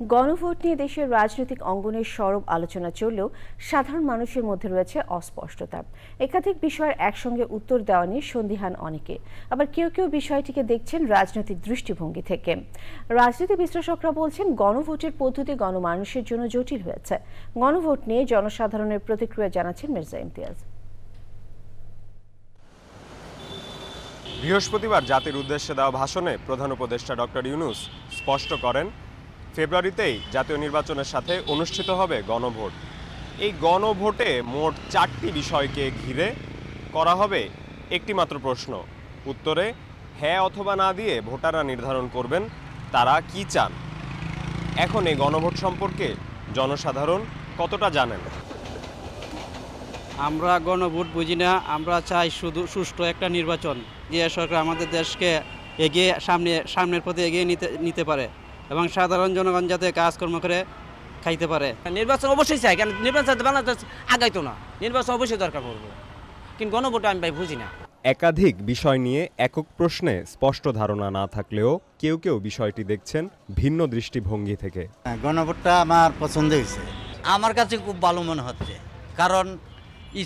গণভোট নিয়ে দেশের রাজনৈতিক অঙ্গনের সরব আলোচনা চললেও সাধারণ মানুষের মধ্যে রয়েছে অস্পষ্টতা। একাধিক বিষয়ের একসঙ্গে উত্তর দেওয়া নিয়ে সন্দিহান অনেকে। আবার কেউ কেউ বিষয়টিকে দেখছেন রাজনৈতিক দৃষ্টিভঙ্গি থেকে। রাজনীতি বিশ্লেষকরা বলছেন, গণভোটের পদ্ধতি গণমানুষের জন্য জটিল হয়েছে। গণভোট নিয়ে জনসাধারণের প্রতিক্রিয়া জানাচ্ছেন মির্জা ইমতিয়াজ। বৃহস্পতিবার জাতির উদ্দেশ্যে দেওয়া ভাষণে প্রধান উপদেষ্টা ডক্টর ইউনুস স্পষ্ট করেন ফেব্রুয়ারিতেই জাতীয় নির্বাচনের সাথে অনুষ্ঠিত হবে গণভোট। এই গণভোটে মোট চারটি বিষয়কে ঘিরে করা হবে একটি মাত্র প্রশ্ন। উত্তরে হ্যাঁ অথবা না দিয়ে ভোটাররা নির্ধারণ করবেন, তারা কি চান? এখন এই গণভোট সম্পর্কে জনসাধারণ কতটা জানেন? আমরা গণভোট বুঝি না, আমরা চাই শুধু সুষ্ঠু একটা নির্বাচন। যে সরকার আমাদের দেশকে এগিয়ে সামনে, সামনের পথে এগিয়ে নিতে নিতে পারে। এবং সাধারণ জনগণ যাতে কাজকর্ম করে খাইতে পারে। নির্বাচন অবশ্যই চাই কারণ নির্বাচন বাংলাদেশ আগাইতো না। নির্বাচন অবশ্যই দরকার পড়ব। কিন্তু গণভোটে আমি ভাই বুঝি না। একাধিক বিষয় নিয়ে একক প্রশ্নে স্পষ্ট ধারণা না থাকলেও কেউ কেউ বিষয়টি দেখছেন ভিন্ন দৃষ্টিভঙ্গি থেকে। হ্যাঁ, গণভোটটা আমার পছন্দ হয়েছে। আমার কাছে খুব ভালো মনে হচ্ছে। কারণ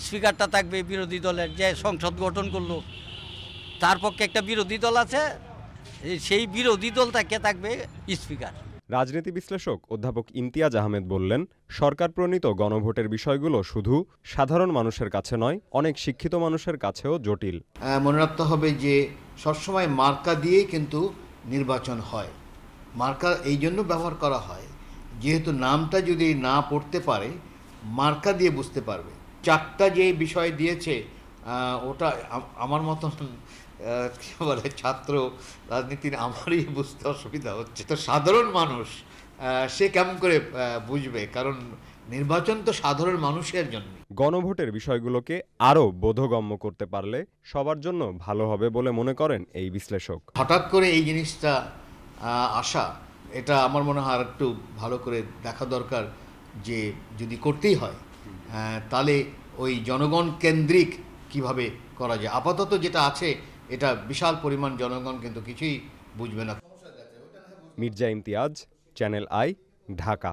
স্পিকারটা থাকবে বিরোধী দলের যে সংসদ গঠন করল তার পক্ষে একটা বিরোধী দল আছে সেই বিরোধী দল থেকে থাকবে? স্পিকার। রাজনীতি বিশ্লেষক অধ্যাপক ইমতিয়াজ আহমেদ বললেন সরকার প্রণীত গণভোটের বিষয়গুলো শুধু সাধারণ মানুষের কাছে নয় অনেক শিক্ষিত মানুষের কাছেও জটিল। মনে রাখতে হবে যে সবসময় মার্কা দিয়েই কিন্তু নির্বাচন হয়। মার্কা এই জন্য ব্যবহার করা হয় যেহেতু নামটা যদি না পড়তে পারে মার্কা দিয়ে বুঝতে পারবে। চারটা যে বিষয় দিয়েছে ওটা আমার মতন কী বলে ছাত্র রাজনীতির আমারই বুঝতে অসুবিধা হচ্ছে। তো সাধারণ মানুষ সে কেমন করে বুঝবে? কারণ নির্বাচন তো সাধারণ মানুষের জন্য গণভোটের বিষয়গুলোকে আরও বোধগম্য করতে পারলে সবার জন্য ভালো হবে বলে মনে করেন এই বিশ্লেষক। হঠাৎ করে এই জিনিসটা আসা এটা আমার মনে হয় আর একটু ভালো করে দেখা দরকার যে যদি করতেই হয় তাহলে ওই জনগণ কেন্দ্রিক কীভাবে করা যায়? আপাতত যেটা আছে, এটা বিশাল পরিমাণ জনগণ কিন্তু কিছুই বুঝবে না। Mirza Imtiaz, channel I, Dhaka.